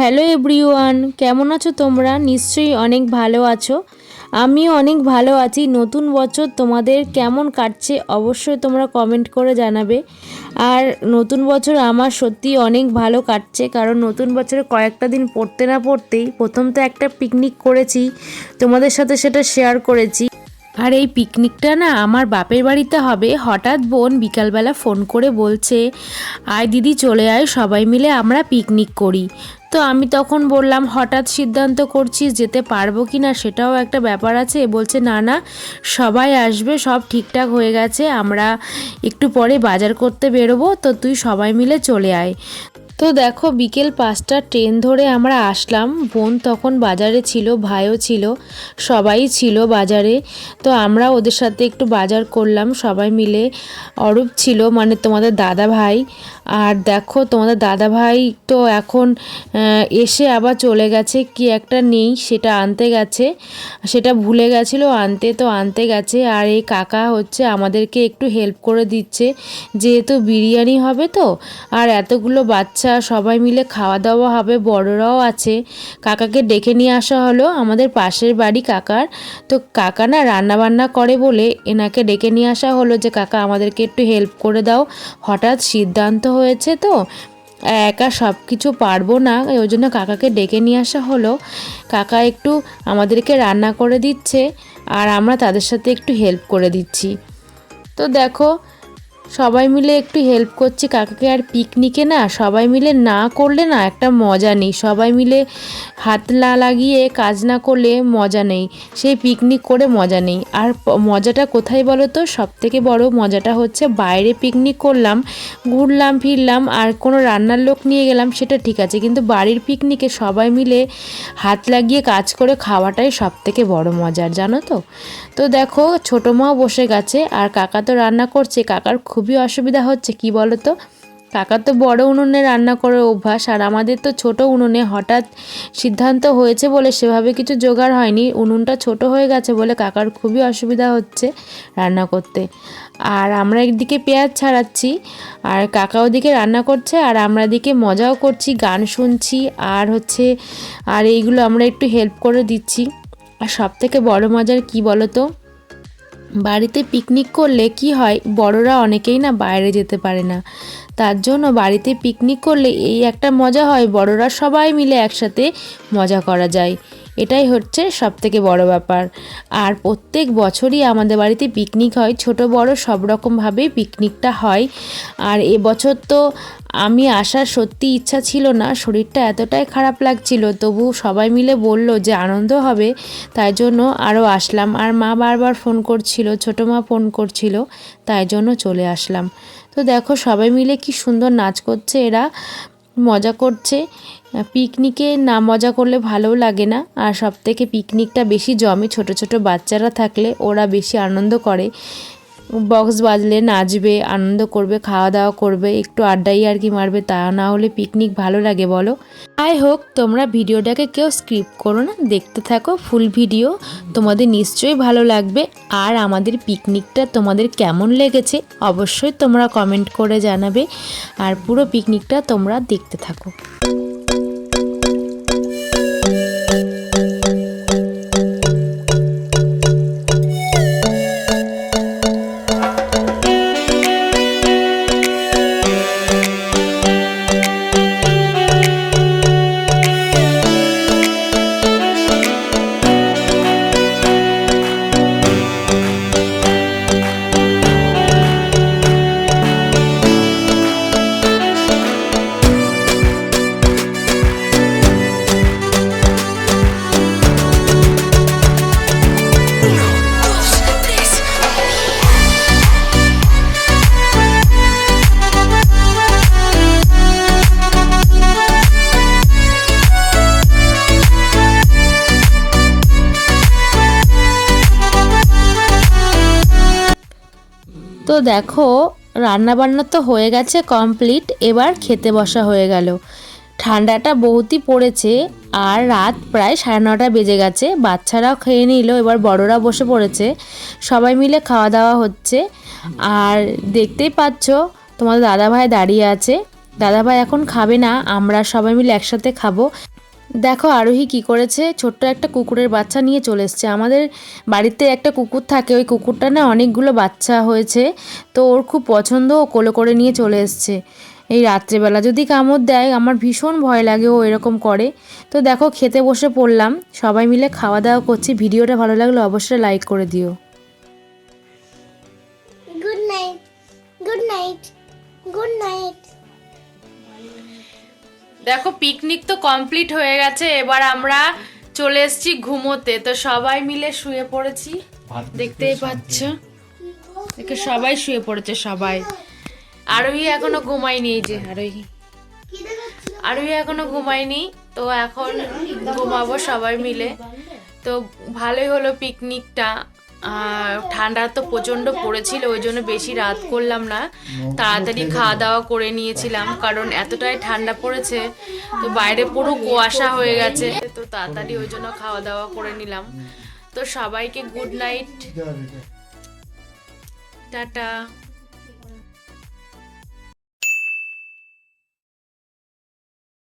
Hello everyone, কেমন আছো তোমরা? নিশ্চয়ই অনেক ভালো আছো। আমিও অনেক ভালো আছি। নতুন বছর তোমাদের কেমন কাটছে অবশ্যই তোমরা কমেন্ট করে জানাবে। আর নতুন বছর আমার সত্যি অনেক ভালো কাটছে, কারণ নতুন বছরে কয়েকটা দিন পড়তে না পড়তেই প্রথম তো একটা পিকনিক করেছি। তোমাদের সাথে সেটা শেয়ার করেছি। আর এই পিকনিকটা না আমার বাপের বাড়িতে হবে। হঠাৎ বোন বিকালবেলা ফোন করে বলছে, আয় দিদি চলে আয়, সবাই মিলে আমরা পিকনিক করি। তো আমি তখন বললাম, হঠাৎ সিদ্ধান্ত করছিস যেতে পারব কি না? সেটাও একটা ব্যাপার আছে। বলছে, না না, সবাই আসবে, সব ঠিকঠাক হয়ে গেছে, আমরা একটু পরে বাজার করতে বেরোবো, তো তুই সবাই মিলে চলে আয়। তো দেখো বিকেল পাঁচটা, ট্রেন ধরে আমরা আসলাম। বোন তখন বাজারে ছিল, ভাইও ছিল, সবাই ছিল বাজারে। তো আমরা ওদের সাথে একটু বাজার করলাম, সবাই মিলে। অরূপ ছিল মানে তোমাদের দাদা ভাই। আর দেখো তোমাদের দাদা ভাই তো এখন এসে আবার চলে গেছে। কি একটা নেই, সেটা আনতে গেছে। সেটা ভুলে গেছিল, আনতে তো আনতে গেছে। আর এই কাকা হচ্ছে আমাদেরকে একটু হেল্প করে দিচ্ছে। যেহেতু বিরিয়ানি হবে তো, আর এতগুলো বাচ্চা সবাই মিলে খাওয়া দাওয়া হবে, বড়রাও আছে। কাকাকে ডেকে নিয়ে আসা হলো আমাদের পাশের বাড়ি কাকার। তো কাকা না রান্নাবান্না করে বলে এনাকে ডেকে নিয়ে আসা হলো যে, কাকা, আমাদেরকে একটু হেল্প করে দাও। হঠাৎ সিদ্ধান্ত হয়েছে তো, একা সব কিছু পারব না, ওই জন্য কাকাকে ডেকে নিয়ে আসা হলো। কাকা একটু আমাদেরকে রান্না করে দিচ্ছে, আর আমরা তাদের সাথে একটু হেল্প করে দিচ্ছি। তো দেখো সবাই মিলে একটু হেল্প করছি কাকাকে আর পিকনিকে না, সবাই মিলে না করলে না একটা মজা নেই। সবাই মিলে হাত না লাগিয়ে কাজ না করলে মজা নেই। সেই পিকনিক করে মজা নেই। আর মজাটা কোথায় বলো তো সব থেকে বড় মজাটা হচ্ছে বাইরে পিকনিক করলাম, ঘুরলাম, ফিরলাম আর কোনো রান্নার লোক নিয়ে গেলাম সেটা ঠিক আছে। কিন্তু বাড়ির পিকনিকে সবাই মিলে হাত লাগিয়ে কাজ করে খাওয়াটাই সব থেকে বড় মজার, জানো তো? তো দেখো ছোটো মাও বসে গেছে আর কাকা তো রান্না করছে। কাকার খুবই অসুবিধা হচ্ছে, কি বলো তো কাকার তো বড় উনুনে রান্না করার অভ্যাস, আর আমাদের তো ছোট উনুনে হঠাৎ সিদ্ধান্ত হয়েছে বলে সেভাবে কিছু জোগাড় হয়নি। উনুনটা ছোট হয়ে গেছে বলে কাকার খুবই অসুবিধা হচ্ছে রান্না করতে। আর আমরা একদিকে পেঁয়াজ ছাড়াচ্ছি, আর কাকা ওদিকে রান্না করছে, আর আমরা এদিকে মজাও করছি, গান শুনছি, আর হচ্ছে, আর এইগুলো আমরা একটু হেল্প করে দিচ্ছি। আর সব থেকে বড় মজার কি বলো তো বাড়িতে পিকনিক করলে কি হয়? বড়রা অনেকেই না বাইরে যেতে পারে না। তার জন্য বাড়িতে পিকনিক করলে এই একটা মজা হয়। বড়রা সবাই মিলে একসাথে মজা করা যায়। এটাই হচ্ছে সব থেকে বড় ব্যাপার। আর প্রত্যেক বছরই আমাদের বাড়িতে পিকনিক হয়, ছোট বড় সব রকমভাবেই পিকনিকটা হয়। আর এবছর তো আমি আসার সত্যি ইচ্ছা ছিল না, শরীরটা এতটাই খারাপ লাগছিল, তবু সবাই মিলে বলল যে আনন্দ হবে, তাই জন্য আরও আসলাম। আর মা বারবার ফোন করছিল, ছোটো মা ফোন করছিল, তাই জন্য চলে আসলাম। তো দেখো সবাই মিলে কি সুন্দর নাচ করছে এরা। মজা করছে। পিকনিকে না মজা করলে ভালোও লাগে না। আর সব থেকে পিকনিকটা বেশি জমে ছোট ছোট বাচ্চারা থাকলে ওরা বেশি আনন্দ করে। বক্স বাজলে নাচবে, আনন্দ করবে খাওয়া দাওয়া করবে, একটু আড্ডাই আর কি মারবে, তা না হলে পিকনিক ভালো লাগে বলো। আই হোক, তোমরা ভিডিওটাকে কেউ স্ক্রিপ করো না, দেখতে থাকো ফুল ভিডিও তোমাদের নিশ্চয়ই ভালো লাগবে। আর আমাদের পিকনিকটা তোমাদের কেমন লেগেছে, অবশ্যই তোমরা কমেন্ট করে জানাবে। আর পুরো পিকনিকটা তোমরা দেখতে থাকো। দেখো রান্না বান্না তো হয়ে গেছে কমপ্লিট এবার খেতে বসা হয়ে গেল। ঠান্ডাটা বহুতই পড়েছে, আর রাত প্রায় সাড়ে নটা বেজে গেছে। বাচ্চারাও খেয়ে নিল, এবার বড়রা বসে পড়েছে। সবাই মিলে খাওয়া দাওয়া হচ্ছে। আর দেখতেই পাচ্ছ, তোমাদের দাদাভাই দাঁড়িয়ে আছে। দাদাভাই এখন খাবে না, আমরা সবাই মিলে একসাথে খাব। দেখো আরোহী কি করেছে? ছোট্ট একটা কুকুরের বাচ্চা নিয়ে চলে এসছে। আমাদের বাড়িতে একটা কুকুর থাকে। ওই কুকুরটা না অনেকগুলো বাচ্চা হয়েছে। তো ওর খুব পছন্দ, ও কোলে করে নিয়ে চলে এসছে। এই রাত্রেবেলা যদি কামড় দেয়, আমার ভীষণ ভয় লাগে ও এরকম করে। তো দেখো, খেতে বসে পড়লাম। সবাই মিলে খাওয়া দাওয়া করছি। ভিডিওটা ভালো লাগলে অবশ্যই লাইক করে দিও। দেখো পিকনিক তো কমপ্লিট হয়ে গেছে এবার আমরা চলে এসেছি ঘুমোতে। তো সবাই মিলে শুয়ে পড়েছি। দেখতেই পাচ্ছ? দেখে সবাই শুয়ে পড়েছে সবাই। আরোহী এখনও ঘুমায়নি এই যে আরোহী। আরোহী এখনও ঘুমায়নি তো এখন ঘুমাবো সবাই মিলে। তো ভালোই হলো পিকনিকটা ঠান্ডা তো প্রচণ্ড পড়েছিল ওই জন্য বেশি রাত করলাম না। তাড়াতাড়ি খাওয়া দাওয়া করে নিয়েছিলাম কারণ এতটাই ঠান্ডা পড়েছে তো বাইরে পুরো কুয়াশা হয়ে গেছে তো তাড়াতাড়ি ওই জন্য খাওয়া দাওয়া করে নিলাম। তো সবাইকে গুড নাইট টাটা।